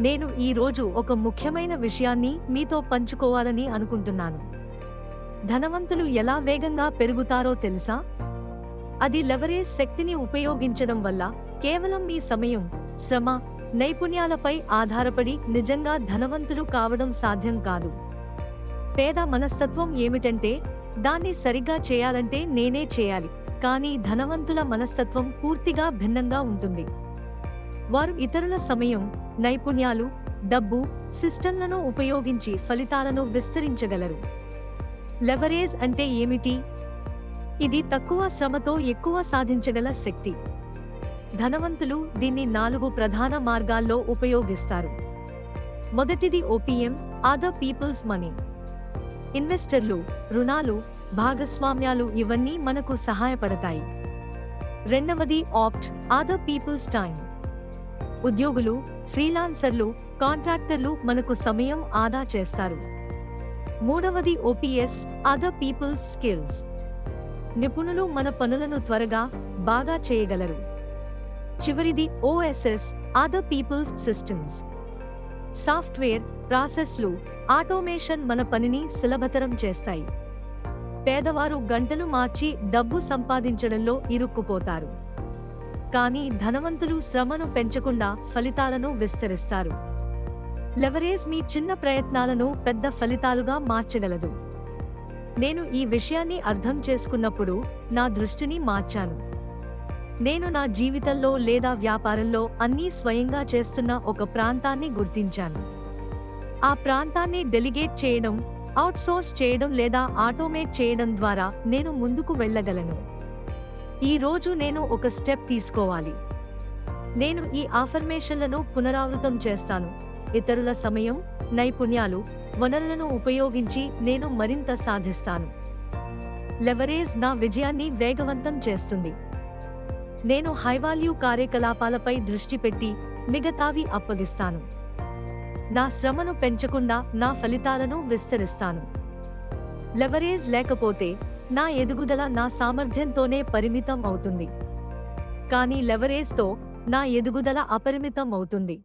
నేను ఈ రోజు ఒక ముఖ్యమైన విషయాన్ని మీతో పంచుకోవాలని అనుకుంటున్నాను. ధనవంతులు ఎలా వేగంగా పెరుగుతారో తెలుసా? అది లెవరేజ్ శక్తిని ఉపయోగించడం వల్ల కేవలం మీ సమయం శ్రమ నైపుణ్యాలపై ఆధారపడి నిజంగా ధనవంతులు కావడం సాధ్యం కాదు. పేద మనస్తత్వం ఏమిటంటే దాన్ని సరిగ్గా చేయాలంటే నేనే చేయాలి కానీ ధనవంతుల మనస్తత్వం పూర్తిగా భిన్నంగా ఉంటుంది. వారు ఇతరుల సమయం నైపుణ్యాలు డబ్బు సిస్టంలను ఉపయోగించి ఫలితాలను విస్తరించగలరు. లెవరేజ్ అంటే ఏమిటి? ఇది తక్కువ శ్రమతో ఎక్కువ సాధించగల శక్తి. ధనవంతులు దీన్ని నాలుగు ప్రధాన మార్గాల్లో ఉపయోగిస్తారు. మొదటిది ఓపీఎం అదర్ పీపుల్స్ మనీ. ఇన్వెస్టర్లు రుణాలు భాగస్వామ్యాలు ఇవన్నీ మనకు సహాయపడతాయి. రెండవది ఆప్ట్ అదర్ పీపుల్స్ టైం. ఉద్యోగులు ఫ్రీలాన్సర్లు కాంట్రాక్టర్లు మనకు సమయం ఆదా చేస్తారు. మూడవది ఓపీఎస్ అదర్ పీపుల్స్ స్కిల్స్. నిపుణులు మన పనులను త్వరగా బాగా చేయగలరు. చివరిది OSS other peoples systems. Software ప్రాసెస్లు ఆటోమేషన్ మన పనిని సులభతరం చేస్తాయి. పేదవారు గంటలు మార్చి డబ్బు సంపాదించడంలో ఇరుక్కుపోతారు. కానీ ధనవంతులు శ్రమను పెంచకుండా ఫలితాలను విస్తరిస్తారు. లెవరేజ్ మీ చిన్న ప్రయత్నాలను పెద్ద ఫలితాలుగా మార్చగలదు. నేను ఈ విషయాన్ని అర్థం చేసుకున్నప్పుడు నా దృష్టిని మార్చాను. నేను నా జీవితంలో లేదా వ్యాపారంలో అన్నీ స్వయంగా చేస్తున్న ఒక ప్రాంతాన్ని గుర్తించాను. ఆ ప్రాంతాన్ని డెలిగేట్ చేయడం అవుట్సోర్స్ చేయడం లేదా ఆటోమేట్ చేయడం ద్వారా నేను ముందుకు వెళ్ళగలను. ఈరోజు నేను ఒక స్టెప్ తీసుకోవాలి. నేను ఈ ఆఫర్మేషన్లను పునరావృతం చేస్తాను. ఇతరుల సమయం నైపుణ్యాలు వనరులను ఉపయోగించి నేను మరింత సాధిస్తాను. లెవరేజ్ నా విజయాన్ని వేగవంతం చేస్తుంది. నేను హైవాల్యూ కార్యకలాపాలపై దృష్టి పెట్టి మిగతావి అప్పగిస్తాను. నా శ్రమను పెంచకుండా నా ఫలితాలను విస్తరిస్తాను. లెవరేజ్ లేకపోతే నా ఎదుగుదల నా సామర్థ్యంతోనే పరిమితం అవుతుంది. కానీ లెవరేజ్తో నా ఎదుగుదల అపరిమితం అవుతుంది.